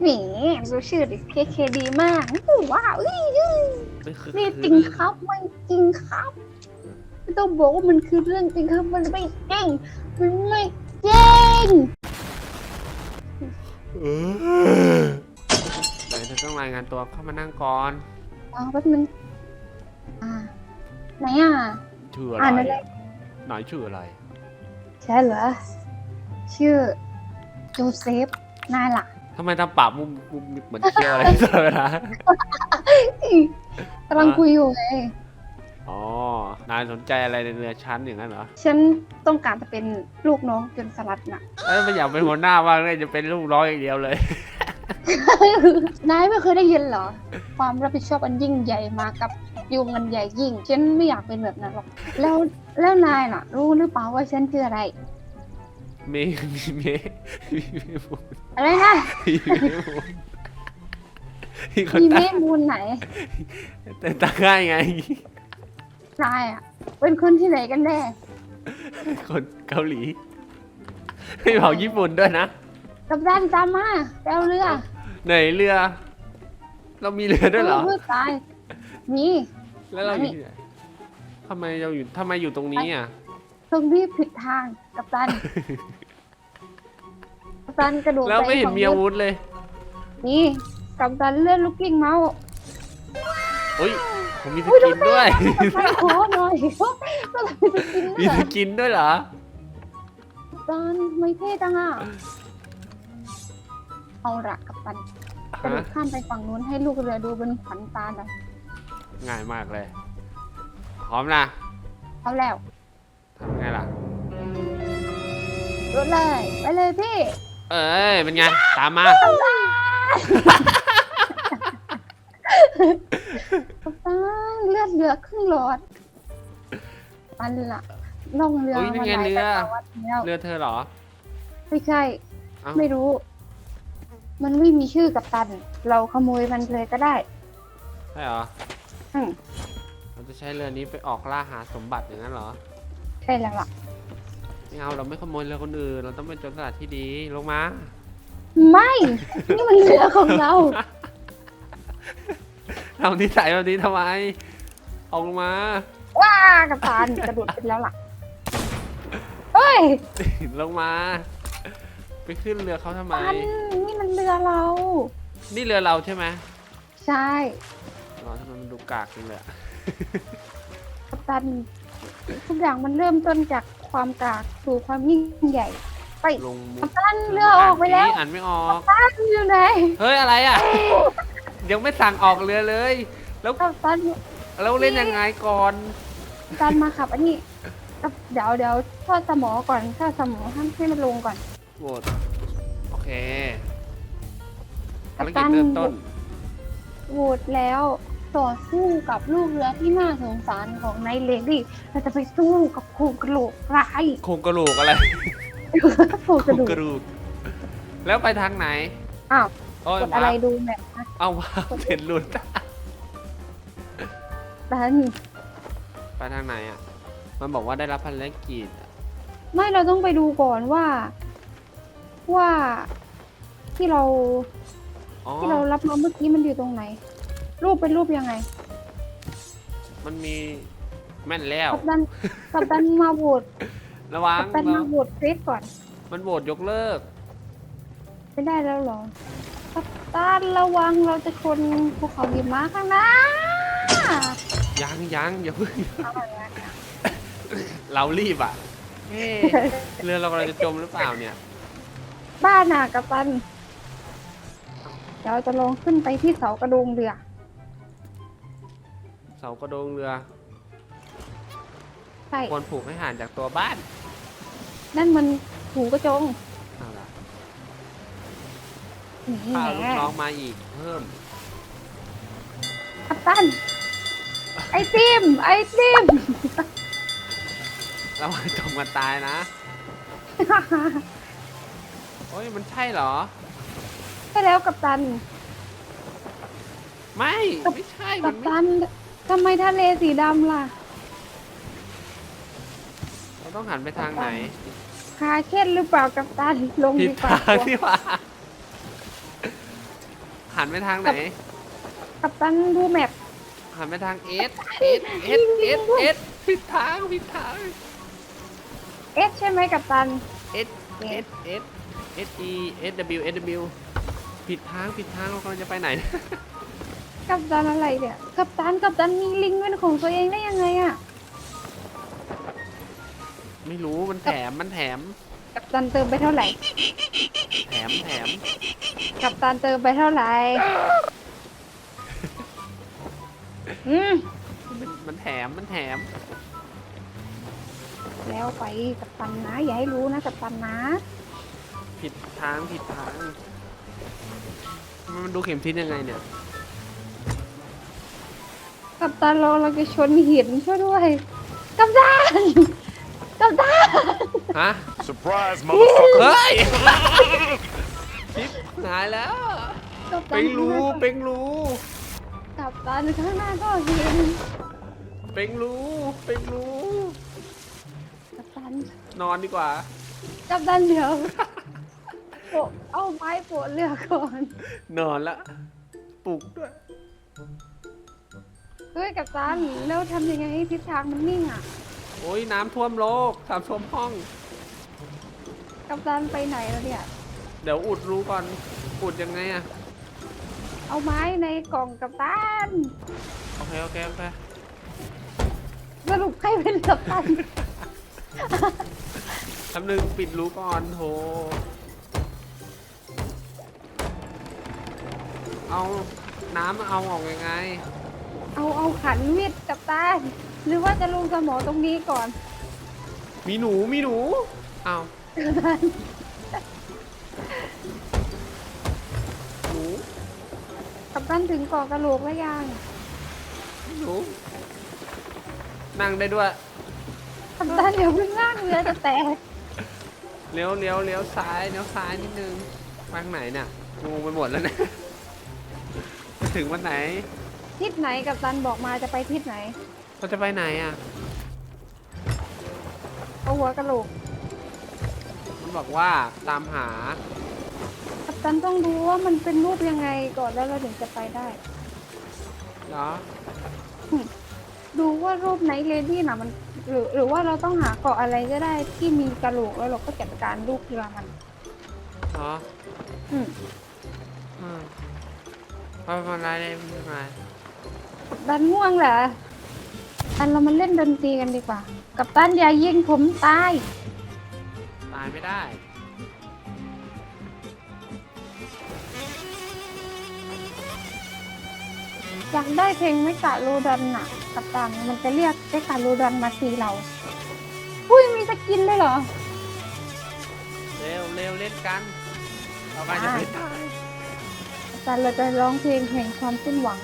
แหมดูชื่อดิเคเคดีมากอู้ว้าวอื้ออื้อมันคือนี่จริงครับไม่จริงครับไม่ต้องบอกว่ามันคือเรื่องจริงครับ มันไม่จริงมันไม่จริงเออไหนเธอต้องรายงานตัวเข้ามานั่งก่อนอ๋อแป๊บนึงอ่าไหนอะ ชื่ออะอ่านไรอะไรหน่อยชื่ออะไร ใช่เหรอชื่อโจเซฟนายล่ะ ทำไมทำปากมุมมุมเหมือนเคี้ยวอะไรตลอดเวลากำลังคุยอยู่ไงอ๋อนายสนใจอะไรในเรือชั้นอย่างนั้นเหรอฉันต้องการจะเป็นลูกน้องจนสลัดน่ะเอ้ยไม่อยากเป็นหัวหน้าว่างเลยจะเป็นลูกน้อยอย่างเดียวเลย นายไม่เคยได้ยินเหรอ ความรับผิดชอบอันยิ่งใหญ่มากับยุงอันใหญ่ยิ่ง ฉันไม่อยากเป็นแบบนั้นหรอก แล้วแล้วนายล่ะ รู้หรือเปล่าว่าฉันคืออะไร เมย์มีเมย์มีเมย์มูนอะไรนะมีเมย์มูนมีคนมีเมตั้งฆมูลไหนแต่ตั้งง่ายไง นายอะ เป็นคนที่ไหนกันแน่คนเกาหลีไม่บอกญี่ปุ่นด้วยนะ กับด้านตามมาแปลเรือไหนเรือ เรามีเรือด้วยเหรอ เพื่อตายมี แล้วเราอยู่ที่ไหนทำไมเราอยู่ทำไมอยู่ตรงนี้อะ ตรงที่ผิดทางกับตัน กับตันกระโดดแล้วไม่เห็นฝั่งมีอาวุธเลย นี่กับตันเลื่อนลูกกิ้งเมาส์อุ้ยผมมีสกินด้วย ไปขอหน่อยก็เลยจะกินมีเนื้สอกินด้วยเหรอกัปตันไม่เท่จังอะ เอาละกับตันกระโดฮะดข้ามไปฝั่งนู้นให้ลูกเรือดูเป็นขวัญตาหน่อยง่ายมากเลย พร้อมนะเอาแล้ว ทำไงล่ะ รถเลยไปเลยพี่เอ้ยเป็นไง ตามมากัปตันเลือดเหลือครึ่งหลอดอันละล่องเรือโอ้ยนั่นไงมาหลายเรือศตวรรษแล้วเรือเธอเหรอไม่ใช่ เอ้าไม่รู้ มันไม่มีชื่อกับตัน เราขโมยมันเลยก็ได้ใช่เหรออืมเราจะใช้เรือนี้ไปออกล่าหาสมบัติอย่างนั้นเหรอใช่แล้วล่ะ ไม่เอาเราไม่ขโมยเรือคนอื่น เราต้องเป็นโจรสลัดที่ดีลงมาไม่ นี่มันเรือของเราเรานิสัยแบบนี้ทำไมออกมา ว้ากับตันกระโดดไปแล้วล่ะ เฮ้ยลงมา ไปขึ้นเรือเขาทำไมตันนี่มันเรือเรา นี่เรือเราใช่ไหมใช่อ๋อทำไมมันดูกากจังเลยอะ กับตัน ทุกอย่างมันเริ่มต้นจากความกากสู่ความยิ่งใหญ่ ไปลงมุกักบตันเรือออกไปแล้วอ่านไม่ออกตันอยู่ไหนเฮ้ยอะไรอะ ยังไม่สั่งออกเรือเลย แล้วกับตัน แล้วเล่นยังไงก่อนกับตันมาขับอันนี้กับเดี๋ยวเดี๋ยวทอดสมอก่อนทอดสมอให้ให้มันลงก่อน โหวตโอเคกัภาปรตักิจนเริ่มต้น โหวตแล้ว ต่อสู้กับลูกเรือที่น่าสงสารของนายเลดี้เราจะไปสู้กับโครงกระโหลกร้ายโครงกระโหลกอะไรโครงโคกรระงดูกกระดูกแล้วไปทางไหนอ้าวโอ้ยกดอะไรว้าวดูแบบนะเอาว้าวเห็นหลุดดันไปทางไหนอะ มันบอกว่าได้รับภารกิจอะไม่เราต้องไปดูก่อนว่า ว่าที่เราอ๋อที่เรารับมาเมื่อกี้มันอยู่ตรงไหน รูปเป็นรูปยังไงมันมีแม่นแล้ว กับดันกับดันมาโหวตระวังกับดันมาโหวตเฟซก่อน มันโหวตยกเลิก ไม่ได้แล้วเหรอกับตันระวังเราจะชนภูเขาหิมะข้างหน้ายังยังอย่าเพิ่ง เอาละเรารีบอะเอ๊ะเรือเรากำลังจะจมหรือเปล่าเนี่ย บ้านน่ะกับตันเดี๋ยวจะลองขึ้นไปที่เสากระโดงเรือ เสากระโดงเรือใช่ ควรผูกให้ห่างจากตัวบ้านนั่นมันหูกระจงเอาล่ะนี่พาแหลูละกน้องมาอีกเพิ่ม กัปตัน ไอติม ไอติม ระวังจมกันตายนะ โอ้ยมันใช่เหรอ ใช่แล้วกัปตัน ไม่ ไม่ใช่กัมันปไม่ตัน ทำไมทะเลสีดำล่ะ เราต้องหันไปทางไหนคาเค้นหรือเปล่ากัปตันลงผิดดีกว่าทางที่ว่า หันไปทางไหน กับตันดูแมพหันไปทางเอสเอสเอสเอสเอสผิดทางผิดทางเอสใช่ไหมกับตัน เอสเอสเอสเอสอีเอสวเอสวผิดทางผิดทางเรากำลังจะไปไหน กับตันอะไรเนี่ยกับตันกับตันมีลิงก์เป็นของตัวเองได้ยังไงอะไม่รู้มันแถมมันแถมกับตันเติมไปเท่าไหร่ แถมแถมกับตันเติมไปเท่าไหร่อืมมันมันแถมมันแถม แล้วไปกับตันนะ อย่าให้รู้นะกับตันนะ ผิดทางผิดทาง มันดูเข็มทิศยังไงเนี่ย กับตันเราเราจะชนหินช่วยด้วย กับตันกับตันฮะ Surprise, motherfucker. เฮ้ยชิปหายแล้ว กับตัเป็นรูเป็นรูกับตันข้างหน้าก็เห็นเป็นรูเป็นรูกับตันนอนดีกว่า กับตันเดี๋ยวโปะเอาไม้โปะเรือก่อนนอนละปลุกด้วย เฮ้ยกับตันแล้วทำยังไงให้ทิศทางมันนิ่งอะ โอ้ยน้ำท่วมโลกน้ำท่วมห้อง กับตันไปไหนแล้วเนี่ย เดี๋ยวอุดรูก่อน อุดยังไงอะเอาไม้ในกล่องกับตันโอเคโอเคโอเคสรุปใครเป็นกับตัน ทำหนึ่งปิดรูก่อนโถเอาน้ำเอาออกยังไง เอาเอาขันวิทย์กับตันหรือว่าจะลงสมอตรงนี้ก่อนมีหนูมีหนูเอากับตันหนูกับตันถึงเกาะกระโหลกแล้วยังหนูนั่งได้ด้วยกับตันเดี๋ยวเพิ่งล่างเรือจะแตกเลี้ยวเลี้ยวเลี้ยวซ้ายเลี้ยวซ้ายนิดนึงไปทางไหนเนี่ยงงไปหมดแล้วเนี่ยจะถึงวันไหน ทิศไหนกับตันบอกมาจะไปทิศไหน เราจะไปไหนอะ เอาหัวกระโหลกมันบอกว่าตามหา กับตันต้องดูว่ามันเป็นรูปยังไงก่อนแล้วเราถึงจะไปได้ เหรอ ดูว่ารูปไหนเลดี้น่ะมันหรือ หรือว่าเราต้องหาเกาะอะไรก็ได้ที่มีกระโหลกแล้วเราก็จัดการลูกเรือมัน เหรออืม อืมไม่เป็นไรเลยไม่เป็นไร ดันง่วงเหรออันเรามาเล่นดนตรีกันดีกว่า กับตันอย่ายิงผมตาย ตายไม่ได้ อยากได้เพลงไม่กะโลดันน่ะ กับตันมันจะเรียกเจกะโลดันมาตีเราอุ้ยมีสกินเลยเหรอ เร็วเร็วเล่นกันเราไปจะไม่ตายกับตันเราจะร้องเพลงแห่งความสิ้นหวัง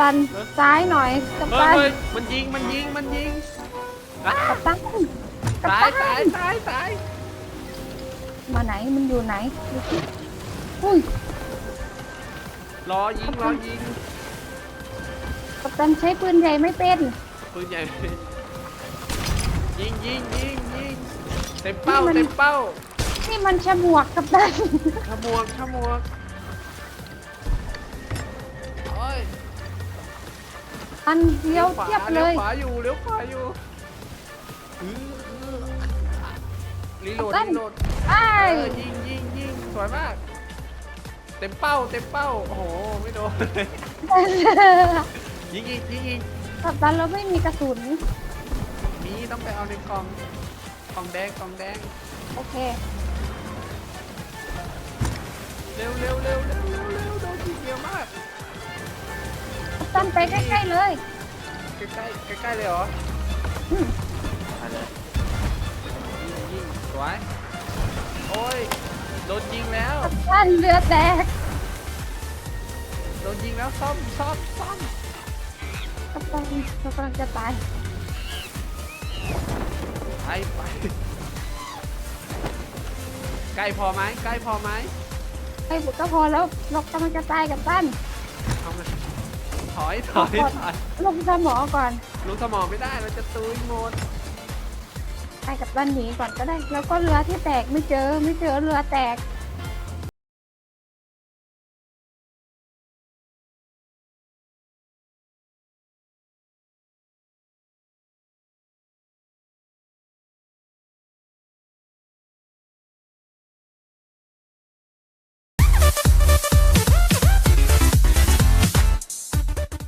ตันซ้ายหน่อยกับเฮ้ยตันเฮ้ยมันยิง มันยิง มันยิงอะกับตันกับตายตัตายนตายตายมาไหนมันอยู่ไหนดูสิอุ้ยรอยิง รอยิง กับตันใช้ปืนใหญ่ไม่เป็นปืนใหญ่ยิงยิงยิงยิงเต็มเป้านี่มันเต็มเป้านี่มันฉมวกกับตันขมวกขมวกโอ้ย ตันเลี้ยวขวาเทียบเลยวขวาอยู่เลี้ยวขวาอยู่อื้ออื้อรีโหลดตั้นรีโหลดไอ้เออยิงยิงยิงสวยมาก เต็มเป้าเต็มเป้าโอ้โหไม่โดนยิงอีกยิงอีกกับตันเราไม่มีกระสุน มีต้องไปเอาในกล่องกล่องแดงกล่องแดงโอเค เร็วเร็วเร็วเร็วเร็วเร็วโดนยิงเยอะมากกับ ตันไปใกล้ๆเลยใกล้ใกล้ใกล้ใกล้ๆเลยเหรออืมไปเลยยิงยิงสวยโอ้ยโดนยิงแล้วกับตันเรือแตกโดนยิงแล้วซ่อมซ่อมซ่อมกับตันเรากำลังจะตายไปไปใกล้พอไหมใกล้พอไหมไอ้บุกก็พอแล้วเรากำลังจะตายกับตันเอาไง ถอยถอยถอยลงสมอก่อนลงสมองไม่ได้มันจะตุยหมดไปกับตันหนีก่อนก็ได้ แล้วก็เรือที่แตกไม่เจอไม่เจอเรือแตก